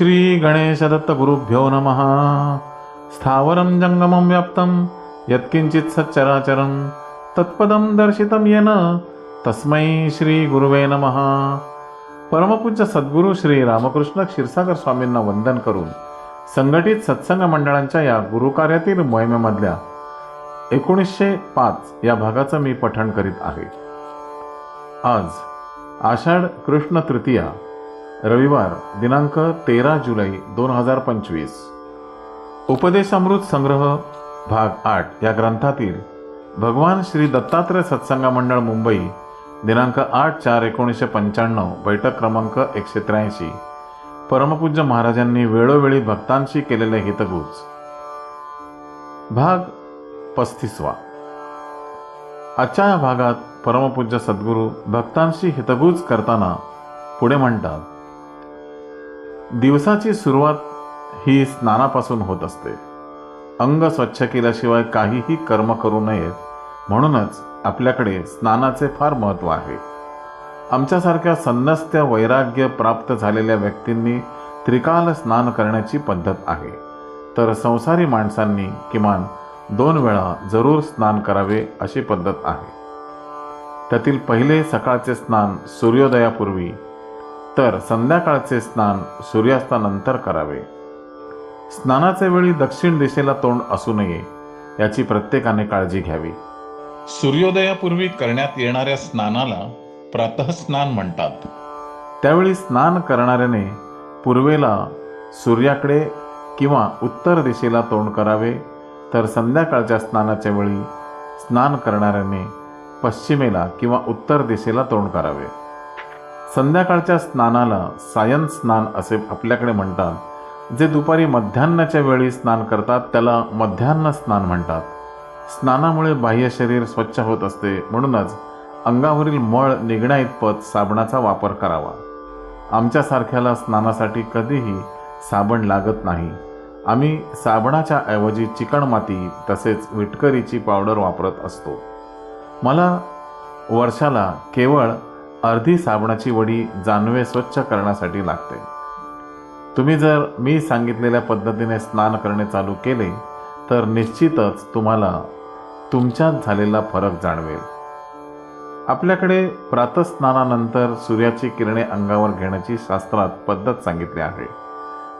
श्री गणेशदत्तगुरुभ्यो नमः। स्थावरं जङ्गमं व्याप्तं यत्किञ्चित् सच्चराचरं तत्पदं दर्शितं येन तस्मै श्रीगुरुवे नमः। परमपूज्य सद्गुरू श्री रामकृष्ण क्षीरसागर स्वामींना वंदन करून संघटित सत्संग मंडळांच्या या गुरुकार्यातील मोहिमेमधल्या एकोणीसशे पाच या भागाचं मी पठण करीत आहे. आज आषाढ कृष्ण तृतीया रविवार दिनांक तेरा जुलै दोन हजार पंचवीस. उपदेशामृत संग्रह भाग आठ या ग्रंथातील भगवान श्री दत्तात्रय सत्संग मंडळ मुंबई दिनांक आठ चार एकोणीसशे पंच्याण्णव बैठक क्रमांक एकशे त्र्याऐंशी. परमपूज्य महाराजांनी वेळोवेळी भक्तांशी केलेले हितगुज. भाग पस्तीसवा. आजच्या या भागात परमपूज्य सद्गुरू भक्तांशी हितगुज करताना पुढे म्हणतात दिवसाची सुरुवात ही स्नानापासून होत असते. अंग स्वच्छ केल्याशिवाय काहीही कर्म करू नयेत म्हणूनच आपल्याकडे स्नानाचे फार महत्त्व आहे. आमच्यासारख्या संन्यस्त्य वैराग्य प्राप्त झालेल्या व्यक्तींनी त्रिकाल स्नान करण्याची पद्धत आहे. तर संसारी माणसांनी किमान दोन वेळा जरूर स्नान करावे अशी पद्धत आहे. त्यातील पहिले सकाळचे स्नान सूर्योदयापूर्वी तर संध्याकाळचे स्नान सूर्यास्तानंतर करावे. स्नानाचे वेळी दक्षिण दिशेला तोंड असू नये याची प्रत्येकाने काळजी घ्यावी. सूर्योदयापूर्वी करण्यात येणाऱ्या स्नानाला प्रातःस्नान म्हणतात. त्यावेळी स्नान करणाऱ्याने पूर्वेला सूर्याकडे किंवा उत्तर दिशेला तोंड करावे तर संध्याकाळच्या स्नानाच्या वेळी स्नान करणाऱ्याने पश्चिमेला किंवा उत्तर दिशेला तोंड करावे. संध्याकाळच्या स्नानाला सायन स्नान असे आपल्याकडे म्हणतात. जे दुपारी मध्यान्नाच्या वेळी स्नान करतात त्याला मध्यान्न स्नान म्हणतात. स्नानामुळे बाह्य शरीर स्वच्छ होत असते. म्हणूनच अंगावरील मळ निघण्याइतपत साबणाचा वापर करावा. आमच्यासारख्याला स्नानासाठी कधीही साबण लागत नाही. आम्ही साबणाच्या ऐवजी चिकणमाती तसेच विटकरीची पावडर वापरत असतो. मला वर्षाला केवळ अर्धी साबणाची वडी जानवे स्वच्छ करण्यासाठी लागते. तुम्ही जर मी सांगितलेल्या पद्धतीने स्नान करणे चालू केले तर निश्चितच तुम्हाला तुमच्यात झालेला फरक जाणवेल. आपल्याकडे प्रातस्नानानंतर सूर्याची किरणे अंगावर घेण्याची शास्त्रात पद्धत सांगितली आहे.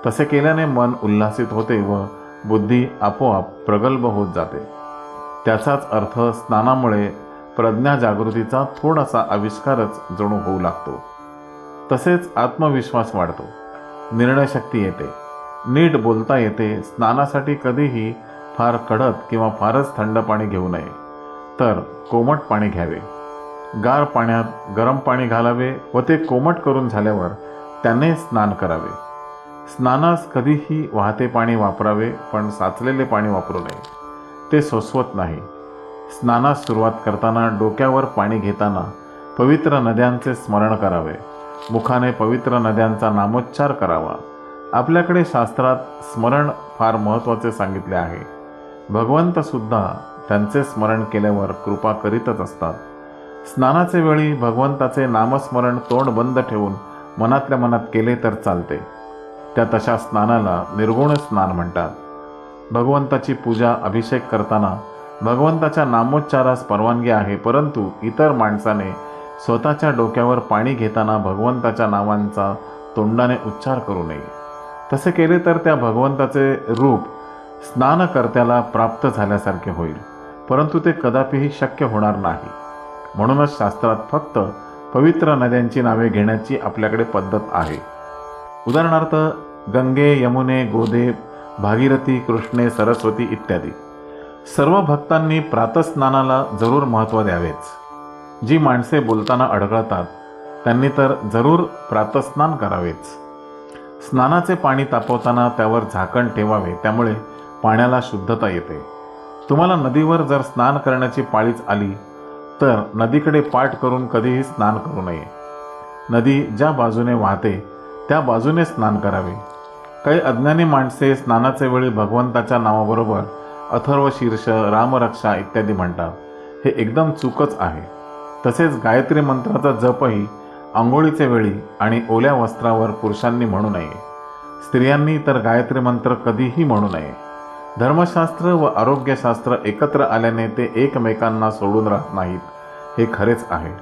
तसे केल्याने मन उल्हासित होते व बुद्धी आपोआप प्रगल्भ होत जाते. त्याचाच अर्थ स्नानामुळे प्रज्ञा जागृतीचा थोडासा आविष्कारच जणू होऊ लागतो. तसेच आत्मविश्वास वाढतो. निर्णयशक्ती येते. नीट बोलता येते. स्नानासाठी कधीही फार कडक किंवा फारच थंड पाणी घेऊ नये. तर कोमट पाणी घ्यावे. गार पाण्यात गरम पाणी घालावे व ते कोमट करून झाल्यावर त्याने स्नान करावे. स्नानास कधीही वाहते पाणी वापरावे पण साचलेले पाणी वापरू नये. ते सोसवत नाही. स्नानास सुरुवात करताना डोक्यावर पाणी घेताना पवित्र नद्यांचे स्मरण करावे. मुखाने पवित्र नद्यांचा नामोच्चार करावा. आपल्याकडे शास्त्रात स्मरण फार महत्त्वाचे सांगितले आहे. भगवंतसुद्धा त्यांचे स्मरण केल्यावर कृपा करीतच असतात. स्नानाचे वेळी भगवंताचे नामस्मरण तोंड बंद ठेवून मनातल्या मनात केले तर चालते. त्या तशा स्नानाला निर्गुण स्नान म्हणतात. भगवंताची पूजा अभिषेक करताना भगवंताच्या नामोच्चारास परवानगी आहे परंतु इतर माणसाने स्वतःच्या डोक्यावर पाणी घेताना भगवंताच्या नावांचा तोंडाने उच्चार करू नये. तसे केले तर त्या भगवंताचे रूप स्नानकर्त्याला प्राप्त झाल्यासारखे होईल परंतु ते कदापिही शक्य होणार नाही. म्हणूनच शास्त्रात फक्त पवित्र नद्यांची नावे घेण्याची आपल्याकडे पद्धत आहे. उदाहरणार्थ गंगे यमुने गोदे भागीरथी कृष्णे सरस्वती इत्यादी. सर्व भक्तांनी प्रातस्नानाला जरूर महत्त्व द्यावेच. जी माणसे बोलताना अडगळतात त्यांनी तर जरूर प्रातस्नान करावेच. स्नानाचे पाणी तापवताना त्यावर झाकण ठेवावे त्यामुळे पाण्याला शुद्धता येते. तुम्हाला नदीवर जर स्नान करण्याची पाळीच आली तर नदीकडे पाठ करून कधीही स्नान करू नये. नदी ज्या बाजूने वाहते त्या बाजूने स्नान करावे. काही अज्ञानी माणसे स्नानाचे वेळी भगवंताच्या नावाबरोबर अथर्व शीर्ष रामरक्षा इत्यादी म्हणतात. हे एकदम चूकच आहे. तसेच गायत्री मंत्राचा जपही आंघोळीचे वेळी आणि ओल्या वस्त्रावर पुरुषांनी म्हणू नये. स्त्रियांनी तर गायत्री मंत्र कधीही म्हणू नये. धर्मशास्त्र व आरोग्यशास्त्र एकत्र आल्याने ते एकमेकांना सोडून राहत नाहीत. हे खरेच आहे.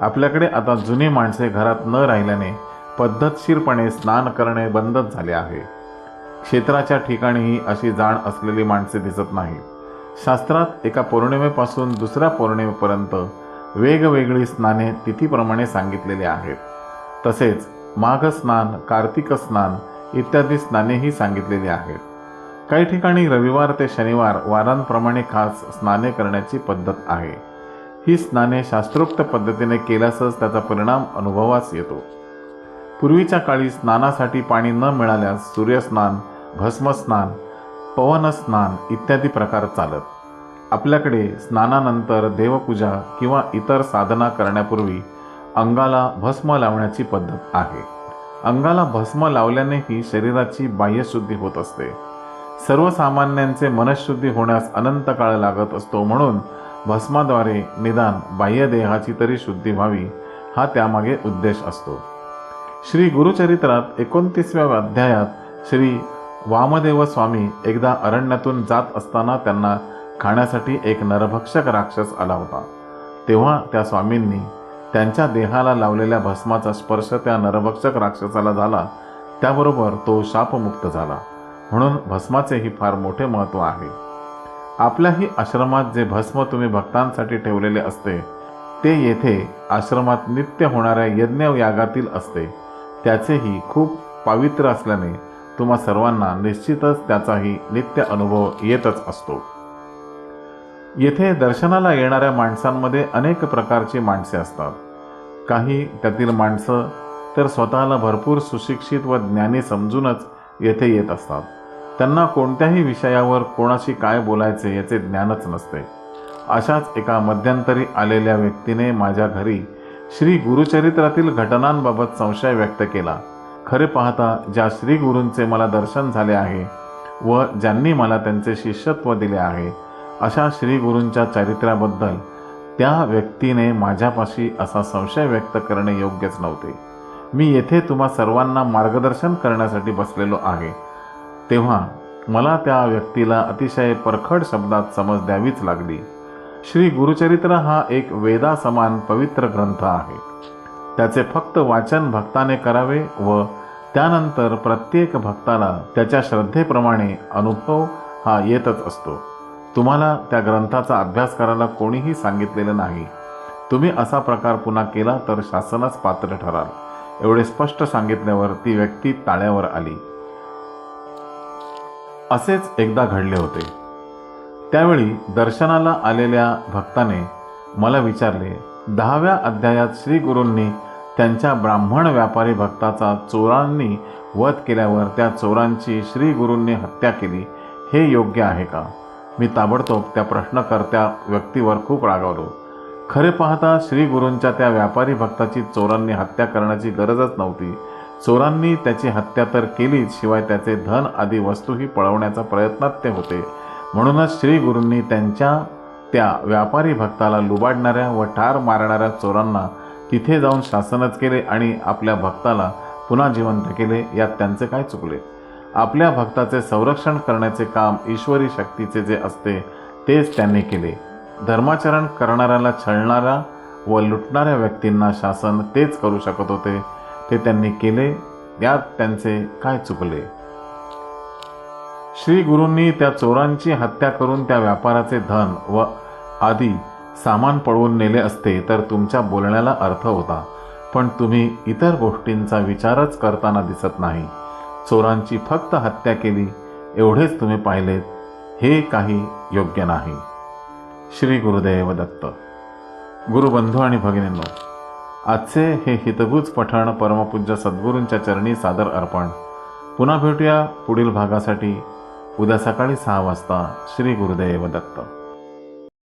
आपल्याकडे आता जुनी माणसे घरात न राहिल्याने पद्धतशीरपणे स्नान करणे बंदच झाले आहे. क्षेत्राच्या ठिकाणीही अशी जाण असलेली माणसे दिसत नाहीत. शास्त्रात एका पौर्णिमेपासून दुसऱ्या पौर्णिमेपर्यंत वेगवेगळी स्नाने तिथीप्रमाणे सांगितलेली आहेत. तसेच माघ स्नान कार्तिक स्नान इत्यादी स्नानेही सांगितलेली आहेत. काही ठिकाणी रविवार ते शनिवार वारांप्रमाणे खास स्नाने करण्याची पद्धत आहे. ही स्नाने शास्त्रोक्त पद्धतीने केल्यासच त्याचा परिणाम अनुभवास येतो. पूर्वीच्या काळी स्नानासाठी पाणी न मिळाल्यास सूर्यस्नान भस्मस्नान पवनस्नान इत्यादी प्रकार चालत. आपल्याकडे स्नानानंतर देवपूजा किंवा इतर साधना करण्यापूर्वी अंगाला भस्म लावण्याची पद्धत आहे. अंगाला भस्म लावल्यानेही शरीराची बाह्यशुद्धी होत असते. सर्वसामान्यांचे मनशुद्धी होण्यास अनंत काळ लागत असतो म्हणून भस्माद्वारे निदान बाह्य देहाची तरी शुद्धी व्हावी हा त्यामागे उद्देश असतो. श्री गुरुचरित्रात एकोणतीसव्या अध्यायात श्री वामदेव स्वामी एकदा अरण्यातून जात असताना त्यांना खाण्यासाठी एक नरभक्षक राक्षस आला होता. तेव्हा त्या स्वामींनी त्यांच्या देहाला लावलेल्या भस्माचा स्पर्श त्या नरभक्षक राक्षसाला झाला. त्याबरोबर तो शापमुक्त झाला. म्हणून भस्माचेही फार मोठे महत्त्व आहे. आपल्याही आश्रमात जे भस्म तुम्ही भक्तांसाठी ठेवलेले असते ते येथे आश्रमात नित्य होणाऱ्या यज्ञ यागातील असते. त्याचेही खूप पावित्र्य असल्याने तुम्हा सर्वांना निश्चितच त्याचाही नित्य अनुभव येतच असतो. येथे दर्शनाला येणाऱ्या माणसांमध्ये अनेक प्रकारची माणसे असतात. काही त्यातील माणसं तर स्वतःला भरपूर सुशिक्षित व ज्ञानी समजूनच येथे येत असतात. त्यांना कोणत्याही विषयावर कोणाशी काय बोलायचे याचे ज्ञानच नसते. अशाच एका मध्यंतरी आलेल्या व्यक्तीने माझ्या घरी श्री गुरुचरित्रातील घटनांबाबत संशय व्यक्त केला. खरे पाहता ज्या श्री गुरूंचे मला दर्शन झाले आहे व ज्यांनी मला त्यांचे शिष्यत्व दिले आहे अशा श्री गुरूंच्या चारित्र्याबद्दल त्या व्यक्तीने माझ्यापाशी असा संशय व्यक्त करणे योग्यच नव्हते. मी येथे तुम्हा सर्वांना मार्गदर्शन करण्यासाठी बसलेलो आहे. तेव्हा मला त्या व्यक्तीला अतिशय परखड शब्दात समज द्यावीच लागली. श्री गुरुचरित्र हा एक वेदासमान पवित्र ग्रंथ आहे. त्याचे फक्त वाचन भक्ताने करावे व त्यानंतर प्रत्येक भक्ताला त्याच्या श्रद्धेप्रमाणे अनुभव हा येतच असतो. तुम्हाला त्या ग्रंथाचा अभ्यास करायला कोणीही सांगितलेलं नाही. तुम्ही असा प्रकार पुन्हा केला तर शासनच पात्र ठराल. एवढे स्पष्ट सांगितल्यावर ती व्यक्ती ताळ्यावर आली. असेच एकदा घडले होते. त्यावेळी दर्शनाला आलेल्या भक्ताने मला विचारले दहाव्या अध्यायात श्री गुरूंनी त्यांच्या ब्राह्मण व्यापारी भक्ताचा चोरांनी वध केल्यावर त्या चोरांची श्रीगुरूंनी हत्या केली. हे योग्य आहे का? मी ताबडतोब त्या प्रश्नकर्त्या व्यक्तीवर खूप रागावलो खरे पाहता श्रीगुरूंच्या त्या व्यापारी भक्ताची चोरांनी हत्या करण्याची गरजच नव्हती. चोरांनी त्याची हत्या तर केलीच शिवाय त्याचे धन आदी वस्तूही पळवण्याचा प्रयत्नात ते होते. म्हणूनच श्रीगुरूंनी त्यांच्या त्या व्यापारी भक्ताला लुबाडणाऱ्या व ठार मारणाऱ्या चोरांना तिथे जाऊन शासनच केले आणि आपल्या भक्ताला पुन्हा जिवंत केले यात त्यांचे काय चुकले? आपल्या भक्ताचे संरक्षण करण्याचे काम ईश्वरी शक्तीचे जे असते तेच त्यांनी केले. धर्माचरण करणाऱ्याला छळणाऱ्या व लुटणाऱ्या व्यक्तींना शासन तेच करू शकत होते ते त्यांनी केले यात त्यांचे काय चुकले? श्री गुरूंनी त्या चोरांची हत्या करून त्या व्यापाराचे धन व आदी सामान पळवून नेले असते तर तुमच्या बोलण्याला अर्थ होता. पण तुम्ही इतर गोष्टींचा विचारच करताना दिसत नाही. चोरांची फक्त हत्या केली एवढेच तुम्ही पाहिलेत हे काही योग्य नाही. श्री गुरुदेव दत्त. गुरुबंधू आणि भगिनींनो आजचे हे हितगुज पठण परमपूज्य सद्गुरूंच्या चरणी सादर अर्पण. पुन्हा भेटूया पुढील भागासाठी. उद्या सकाळी सहा वाजता श्री गुरुदेव दत्त.